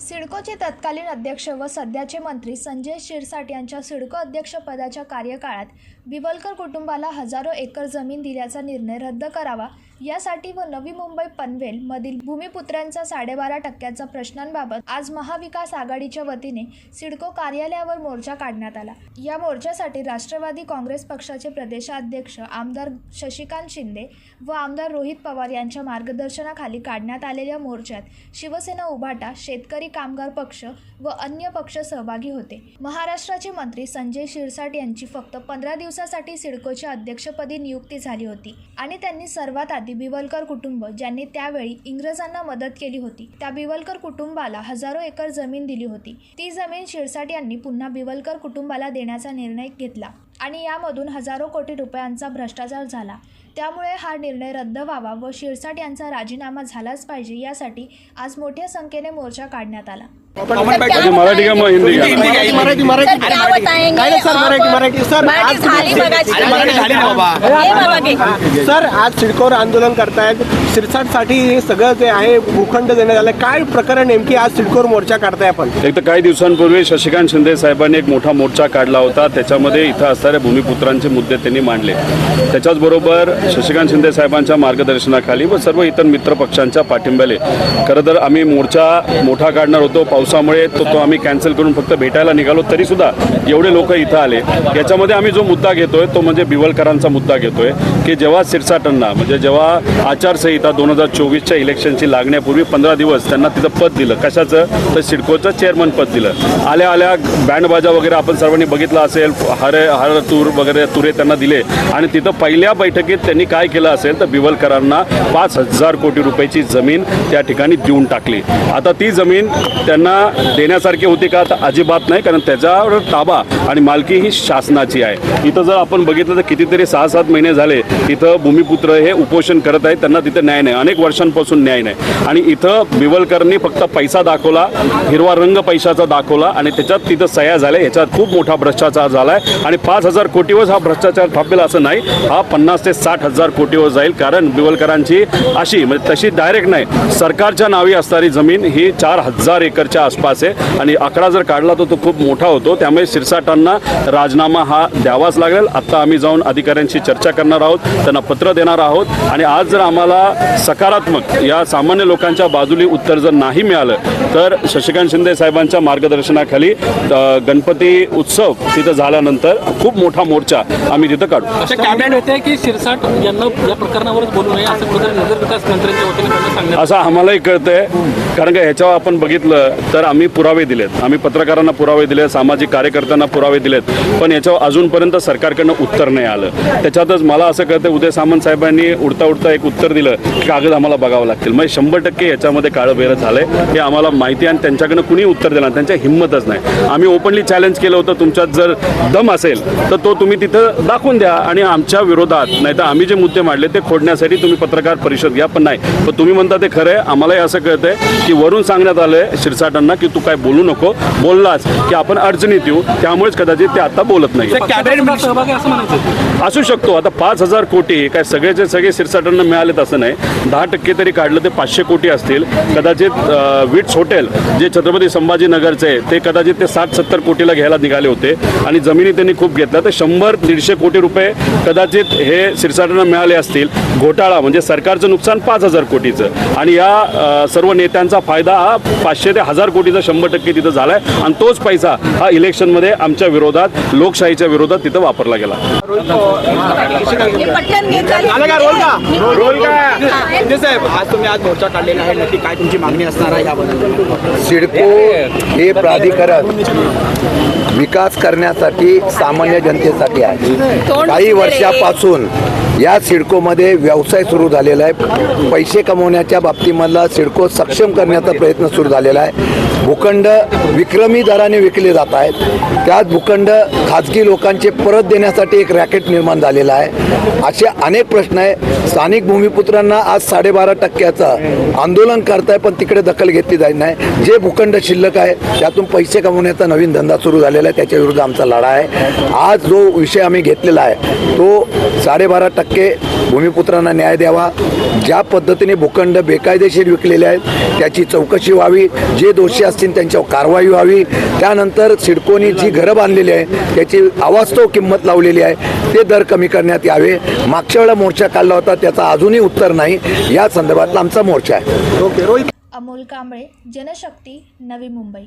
सिडकोचे तत्कालीन अध्यक्ष व सध्याचे मंत्री संजय शिरसाट यांच्या सिडको अध्यक्षपदाच्या कार्यकाळात बिवलकर कुटुंबाला हजारो एकर जमीन दिल्याचा निर्णय रद्द करावा यासाठी व नवी मुंबई पनवेल मधील भूमिपुत्रांचा साडेबारा टक्क्याचा प्रश्नांबाबत आज महाविकास आघाडीच्या वतीने सिडको कार्यालयावर मोर्चा काढण्यात आला. या मोर्चासाठी राष्ट्रवादी काँग्रेस पक्षाचे प्रदेशाध्यक्ष आमदार शशिकांत शिंदे व आमदार रोहित पवार यांच्या मार्गदर्शनाखाली काढण्यात आलेल्या मोर्चात शिवसेना उभाटा शेतकरी कामगार पक्ष व अन्य पक्ष सहभागी होते. महाराष्ट्राचे मंत्री संजय शिरसाट यांची फक्त पंधरा दिवसासाठी सिडकोच्या अध्यक्षपदी नियुक्ती झाली होती आणि त्यांनी सर्वात आधी बिवलकर कुटुंब ज्यांनी त्यावेळी इंग्रजांना मदत केली होती त्या बिवलकर कुटुंबाला हजारो एकर जमीन दिली होती. ती जमीन शिरसाट यांनी पुन्हा बिवलकर कुटुंबाला देण्याचा निर्णय घेतला. आणि यामधून हजारो कोटी रुपयांचा भ्रष्टाचार झाला. त्यामुळे हा निर्णय रद्द व्हावा व शिरसाट यांचा राजीनामा झालाच पाहिजे यासाठी आज मोठ्या संख्येने मोर्चा काढण्यात आला. मराठी का हिंदी का? मराठी मराठी सर, क्या बताएंगे काय नाही सर मराठी आप? मराठी. सर मराठी आज. हे. सर सिडकोवर आंदोलन करतायत. सिरसाटसाठी हे सगळं जे आहे भूखंड देण्यात आलं काय प्रकरण नेमकी आज सिडकोवर मोर्चा काढताय आपण? एक तर काही दिवसांपूर्वी शशिकांत शिंदे साहेबांनी एक मोठा मोर्चा काढला होता. त्याच्यामध्ये इथं असणाऱ्या भूमिपुत्रांचे मुद्दे त्यांनी मांडले. त्याच्याचबरोबर शशिकांत शिंदे साहेबांच्या मार्गदर्शनाखाली व सर्व इतर मित्र पक्षांच्या पाठिंब्याने खरं तर आम्ही मोर्चा मोठा काढणार होतो. पावसामुळे तो तो आम्ही कॅन्सल करून फक्त भेटायला निघालो तरीसुद्धा एवढे लोक इथं आले. याच्यामध्ये आम्ही जो मुद्दा घेतोय तो म्हणजे बिवलकरांचा मुद्दा घेतोय की जेव्हा सिरसाटांना म्हणजे जेव्हा आचारसंहिता दोन हजार चोवीसच्या इलेक्शनची लागण्यापूर्वी पंधरा दिवस त्यांना तिथं पद दिलं. कशाचं? तर सिडकोचं चेअरमन पद दिलं. आल्या आल्या बँडबाजा वगैरे आपण सर्वांनी बघितलं असेल हरे हर तूर वगैरे तुरे त्यांना दिले. आणि तिथं पहिल्या बैठकीत त्यांनी काय केलं असेल तर बिवलकरांना पाच हजार कोटी रुपयाची जमीन त्या ठिकाणी देऊन टाकली. आता ती जमीन त्यांना देण्यासारखी होती का तर अजिबात नाही कारण त्याच्यावर ताबा आणि मालकी ही शासनाची आहे. इथं जर आपण बघितलं तर कितीतरी सहा सात महिने झाले इथं भूमिपुत्र हे उपोषण करत आहेत त्यांना तिथे न्याय नाही. अनेक वर्षांपासून न्याय नाही. आणि इथं बिवलकरांनी फक्त पैसा दाखवला हिरवा रंग पैशाचा दाखवला आणि त्याच्यात तिथं सह्या झाल्या. ह्याच्यात खूप मोठा भ्रष्टाचार झाला आहे आणि पाच हजार कोटीवर हा भ्रष्टाचार थांबेल असं नाही. हा पन्नास ते साठ हजार कोटीवर जाईल कारण बिवलकरांची अशी म्हणजे तशी डायरेक्ट नाही. सरकारच्या नावी असणारी जमीन ही चार हजार एकरच्या आसपास आहे. आणि आकडा जर काढला तर तो खूप मोठा होतो. त्यामुळे शिरसाटांना राजीनामा हा द्यावाच लागेल. आत्ता आम्ही जाऊन अधिकाऱ्यांशी चर्चा करणार आहोत. त्यांना पत्र देणार आहोत. आणि आज जर आम्हाला सकारात्मक या सामान्य लोकांच्या बाजूली उत्तर जर नाही मिळालं तर शशिकांत शिंदे साहेबांच्या मार्गदर्शनाखाली गणपती उत्सव तिथं झाल्यानंतर खूप मोठा मोर्चा आम्ही तिथं काढू. कॅबिनेट होते की शिरसाट यांना या प्रकरणावरच बोलू नये असं विकास असं आम्हालाही कळतंय. कारण का ह्याच्यावर आपण बघितलं तर आम्ही पुरावे दिलेत. आम्ही पत्रकारांना पुरावे दिले सामाजिक कार्यकर्त्यांना पुरावे दिलेत. पण याच्यावर अजूनपर्यंत सरकारकडनं उत्तर नाही आलं. त्याच्यातच मला असं कळतं उदय सामंत साहेबांनी उडता उडता एक उत्तर दिलं की कागद आम्हाला बघावं लागतील. म्हणजे शंभर टक्के याच्यामध्ये काळबेरं झालं झालंय. हे आम्हाला माहिती आणि त्यांच्याकडनं कुणी उत्तर दिलं त्यांच्या हिंमतच नाही. आम्ही ओपनली चॅलेंज केलं होतं तुमच्यात जर दम असेल तर तो तुम्ही तिथं दाखवून द्या आणि आमच्या विरोधात नाही तर आम्ही जे मुद्दे मांडले ते खोडण्यासाठी तुम्ही पत्रकार परिषद घ्या पण नाही. पण तुम्ही म्हणता ते खरं आहे. आम्हालाही असं कळतंय की वरून सांगण्यात आलंय शिरसाटांना की तू काय बोलू नको बोललाच की आपण अडचणीत येऊ त्यामुळेच कदाचित ते आता बोलत नाही असं म्हणायचं असू शकतो आता पाच हजार कोटी काय सगळेचे सगळे सिरसाटांना मिळालेत असं नाही. दहा टक्के तरी काढलं ते पाचशे कोटी असतील. कदाचित विट्स हॉटेल जे छत्रपती संभाजीनगरचे ते कदाचित ते साठ सत्तर कोटीला घ्यायला निघाले होते. आणि जमिनी त्यांनी खूप घेतल्या तर शंभर दीडशे कोटी रुपये कदाचित हे सिरसाटांना मिळाले असतील. घोटाळा म्हणजे सरकारचं नुकसान पाच हजार कोटीचं. आणि या सर्व नेत्यांचा फायदा हा पाचशे ते हजार कोटीचा शंभर टक्के तिथं झालाय. आणि तोच पैसा हा इलेक्शनमध्ये आमच्या विरोधात लोकशाहीच्या विरोधात तिथं वापरला गेला. हे पटकन घेतात. आलं का रोल का? रोल का? शिंदे साहेब आज तुम्ही आज मोर्चा काढलेला आहे नक्की काय तुमची मागणी असणार आहे याबद्दल? सिडको हे प्राधिकरण विकास करण्यासाठी सामान्य जनतेसाठी आहे. काही वर्षापासून या सिडकोमध्ये व्यवसाय सुरू झालेला आहे. पैसे कमवण्याच्या बाबतीमधला सिडको सक्षम करण्याचा प्रयत्न सुरू झालेला आहे. भूखंड विक्रमी दराने विकले जात आहेत. त्यात भूखंड खाजगी लोकांचे परत देण्यासाठी एक रॅकेट निर्माण झालेला आहे. असे अनेक प्रश्न आहे स्थानिक भूमिपुत्रांना आज साडेबारा टक्क्याचं आंदोलन करताय पण तिकडे दखल घेतली जात नाही. जे भूखंड शिल्लक आहे त्यातून पैसे कमवण्याचा नवीन धंदा सुरू झालेला आहे. त्याच्या विरुद्ध आमचा लढा आहे. आज जो विषय आम्ही घेतलेला आहे तो साडेबारा टक्के टक्के भूमिपुत्रांना न्याय द्यावा. ज्या पद्धतीने भूखंड बेकायदेशीर विकलेले आहेत त्याची चौकशी व्हावी. जे दोषी असतील त्यांच्यावर कारवाई व्हावी. त्यानंतर सिडकोनी जी घरं बांधलेली आहे त्याची अवास्तव किंमत लावलेली आहे ते दर कमी करण्यात यावे. मागच्या वेळेला मोर्चा काढला होता त्याचा अजूनही उत्तर नाही. या संदर्भातला आमचा मोर्चा आहे. ओके रोहित. अमोल कांबळे जनशक्ती नवी मुंबई.